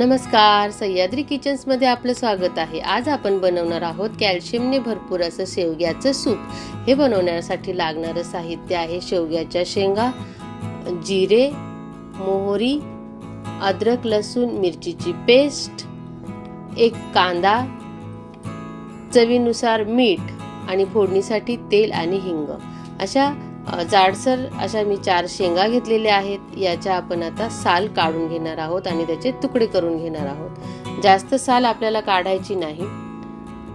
नमस्कार सह्याद्री किचन्समध्ये आपलं स्वागत आहे. आज आपण बनवणार आहोत कॅल्शियमने भरपूर असं शेवग्याचं सूप. हे बनवण्यासाठी लागणारं साहित्य आहे शेवग्याच्या शेंगा जिरे मोहरी अद्रक लसूण मिरचीची पेस्ट एक कांदा चवीनुसार मीठ आणि फोडणीसाठी तेल आणि हिंग. अशा जाडसर अशा मी चार शेंगा घेतलेल्या आहेत याच्या आपण आता साल काढून घेणार आहोत आणि त्याचे तुकडे करून घेणार आहोत. जास्त साल आपल्याला काढायची नाही.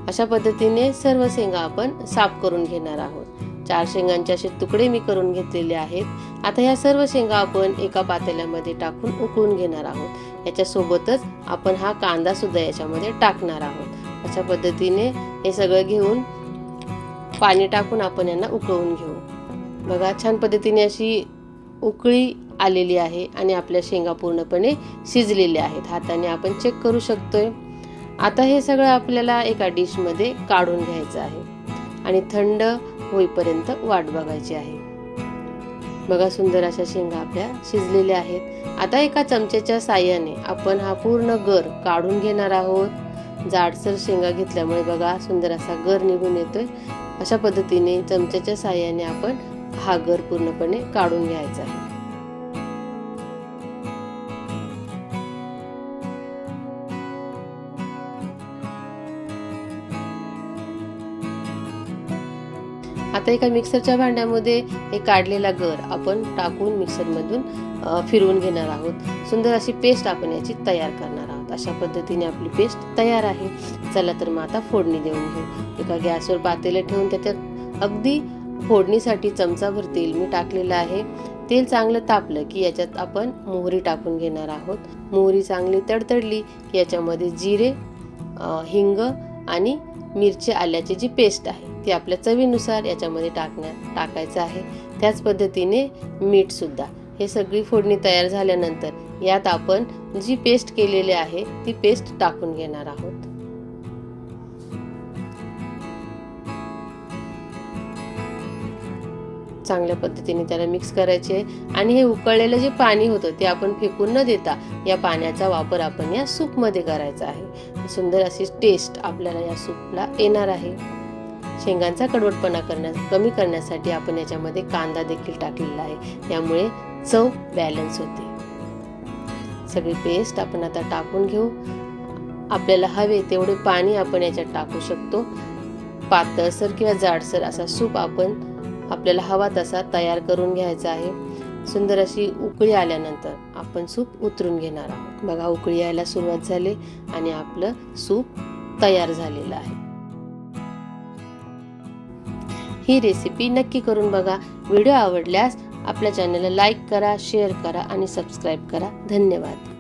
अशा पद्धतीने सर्व शेंगा आपण साफ करून घेणार आहोत. चार शेंगांचे असे तुकडे मी करून घेतलेले आहेत. आता ह्या सर्व शेंगा आपण एका पातेल्यामध्ये टाकून उकळून घेणार आहोत. याच्यासोबतच आपण हा कांदा सुद्धा याच्यामध्ये टाकणार आहोत. अशा पद्धतीने हे सगळं घेऊन पाणी टाकून आपण यांना उकळून घेऊ. बघा छान पद्धतीने अशी उकळी आलेली आहे आणि आपल्या शेंगा पूर्णपणे शिजलेल्या आहेत. हाताने आपण चेक करू शकतोय. आता हे सगळं आपल्याला एका डिशमध्ये काढून घ्यायचं आहे आणि थंड होईपर्यंत वाट बघायची आहे. बघा सुंदर अशा शेंगा आपल्या शिजलेल्या आहेत. आता एका चमच्याच्या साह्याने आपण हा पूर्ण गर काढून घेणार आहोत. जाडसर शेंगा घेतल्यामुळे बघा सुंदर असा गर निघून येतोय. अशा पद्धतीने चमच्याच्या साह्याने आपण हा गर पूर्णपणे काढून घ्यायचा आहे. आता एका मिक्सरच्या भांड्यामध्ये हे काढलेला गर आपण टाकून मिक्सरमधून फिरवून घेणार आहोत. सुंदर अशी पेस्ट आपण याची तयार करणार आहोत. अशा पद्धतीने आपली पेस्ट तयार आहे. चला तर मग आता फोडणी देऊन घेऊ. एका गॅसवर पातेलं ठेवून त्याच्यात अगदी फोडणीसाठी चमचाभर तेल मी टाकलेलं आहे. तेल चांगलं तापलं की याच्यात आपण मोहरी टाकून घेणार आहोत. मोहरी चांगली तडतडली की याच्यामध्ये जिरे हिंग आणि मिरची आल्याची जी पेस्ट आहे ती आपल्या चवीनुसार याच्यामध्ये टाकण्या टाकायचं आहे. त्याच पद्धतीने मीठसुद्धा हे सगळी फोडणी तयार झाल्यानंतर यात आपण जी पेस्ट केलेली आहे ती पेस्ट टाकून घेणार आहोत. चांगल्या पद्धतीने त्याला मिक्स करायचे आणि हे उकळलेलं जे पाणी होतं ते आपण फेकून न देता या पाण्याचा वापर आपण या सूपमध्ये करायचा आहे. सुंदर अशी टेस्ट आपल्याला या सूपला येणार आहे. शेंगांचा कडवटपणा करण्या कमी करण्यासाठी आपण याच्यामध्ये कांदा देखील टाकलेला आहे. यामुळे चव बॅलन्स होते. सगळी पेस्ट आपण आता टाकून घेऊ. आपल्याला हवे तेवढे पाणी आपण याच्यात टाकू शकतो. पातळसर किंवा जाडसर असा सूप आपण आपल्याला हवा तसा तयार करून घ्यायचा आहे. सुंदर अशी उकळी आल्यानंतर आपण सूप उतरून घेणार आहोत. बघा उकळी यायला सुरुवात झाली आणि आपलं सूप तयार झालेलं आहे. ही रेसिपी नक्की करून बघा. व्हिडिओ आवडल्यास आपल्या चॅनलला लाईक करा शेअर करा आणि सबस्क्राईब करा. धन्यवाद.